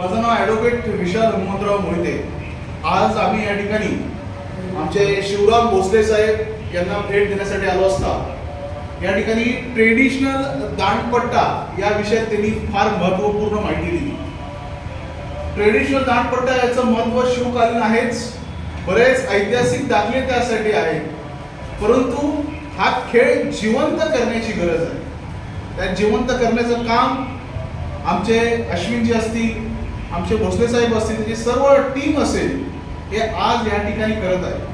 माझं नाव ॲडव्होकेट विशाल हनुमंतराव मोहिते. आज आम्ही या ठिकाणी आमचे शिवराम भोसले साहेब यांना भेट देण्यासाठी आलो असता. या ठिकाणी ट्रेडिशनल दांडपट्टा या विषयात त्यांनी फार महत्त्वपूर्ण माहिती दिली. ट्रेडिशनल दांडपट्टा याचं महत्त्व शिवकालीन आहेच. बरेच ऐतिहासिक दाखले त्यासाठी आहेत. परंतु हा खेळ जिवंत करण्याची गरज आहे. त्या जिवंत करण्याचं काम आमचे अश्विनजी असतील आमचे भोसले साहेब असतील त्याची सर्व टीम असेल हे आज या ठिकाणी करत आहे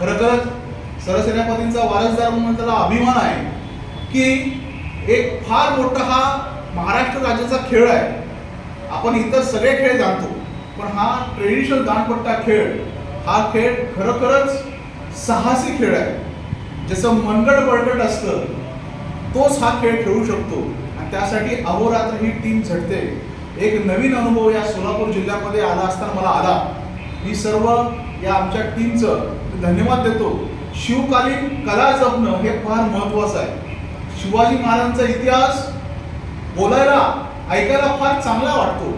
खरंतर सरसेनापतींचा वारसदार म्हणून त्याला अभिमान आहे की एक फार मोठा हा महाराष्ट्र राज्याचा खेळ आहे. आपण इतर सगळे खेळ जाणतो पण हा ट्रेडिशनल दांडपट्टा खेळ हा खेळ खरोखरच साहसी खेळ आहे. जसं मनगड बळकट असतं तोच हा खेळ खेळू शकतो. आणि त्यासाठी अहोरात्र ही टीम झटते. एक नवीन अनुभव या सोलापूर जिल्ह्यामध्ये आला असताना मला आला. मी सर्व या आमच्या टीमचं धन्यवाद देतो. शिवकालीन कला जपणं हे फार महत्वाचं आहे. शिवाजी महाराजांचा इतिहास बोलायला ऐकायला फार चांगला वाटतो.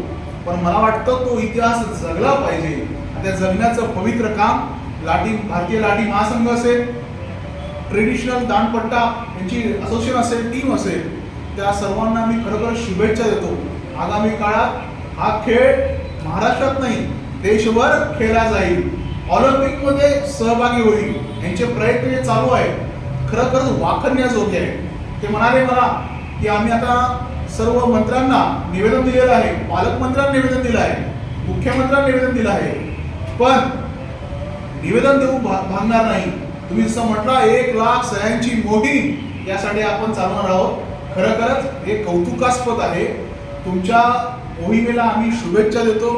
पण मला वाटतं तो इतिहास जगला पाहिजे. त्या जगण्याचं पवित्र काम लाठी भारतीय लाठी महासंघ असेल ट्रेडिशनल दांडपट्टा यांची असोसिएशन असेल टीम असेल त्या सर्वांना मी खरोखर शुभेच्छा देतो. आगामी काळात हा खेळ महाराष्ट्रात नाही देशभर खेळला जाईल. ऑलिम्पिकमध्ये सहभागी होईल यांचे प्रयत्न जे चालू आहेत खरोखरच वाखण्याजोगे आहे ते म्हणाले मला की आम्ही आता सर्व मंत्र्यांना निवेदन दिलेलं आहे पालकमंत्र्यांना निवेदन दिलं आहे मुख्यमंत्र्यांना निवेदन दिलं आहे. पण निवेदन देऊ भा- भागणार नाही. तुम्ही जसं म्हटलं एक लाख सह्यांची मोहीम यासाठी आपण चालवणार आहोत. खरोखरच हे कौतुकास्पद आहे. तुमच्या मोहिमेला आम्ही शुभेच्छा देतो.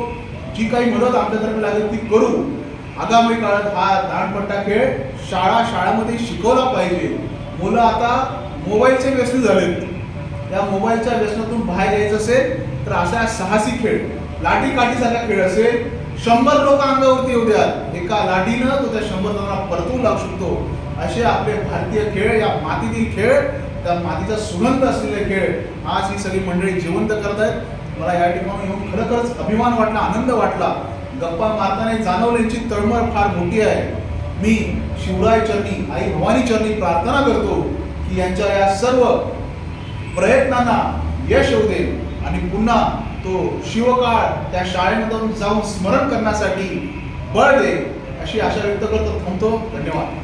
जी काही मदत आमच्यातर्फे लागेल ती करू. आगामी काळात हा दांडपट्टा खेळ शाळा शाळामध्ये शिकवला पाहिजे. मुलं आता मोबाईलचे व्यसनी झालेत. या मोबाईलच्या व्यसनातून बाहेर यायचं असेल तर असा साहसी खेळ लाठी काठीसारखा खेळ असेल. शंभर लोक अंगावरती येऊ द्या. एका लाठीनं तो त्या शंभर जणांना परतवू लागू शकतो. असे आपले भारतीय खेळ या मातीतील खेळ त्या मातीचा सुगंध असलेले खेळ आज ही सगळी मंडळी जिवंत करत आहेत. मला या ठिकाणी येऊन खरोखरच अभिमान वाटला आनंद वाटला. गप्पा मारताना जाणवल्यांची तळमळ फार मोठी आहे. मी शिवराय चरणी आई भवानी चरणी प्रार्थना करतो की यांच्या या सर्व प्रयत्नांना यश येऊ दे आणि पुन्हा तो शिवकाळ त्या शाळेमधून जाऊन स्मरण करण्यासाठी बळ दे अशी आशा व्यक्त करतो. थांबतो धन्यवाद.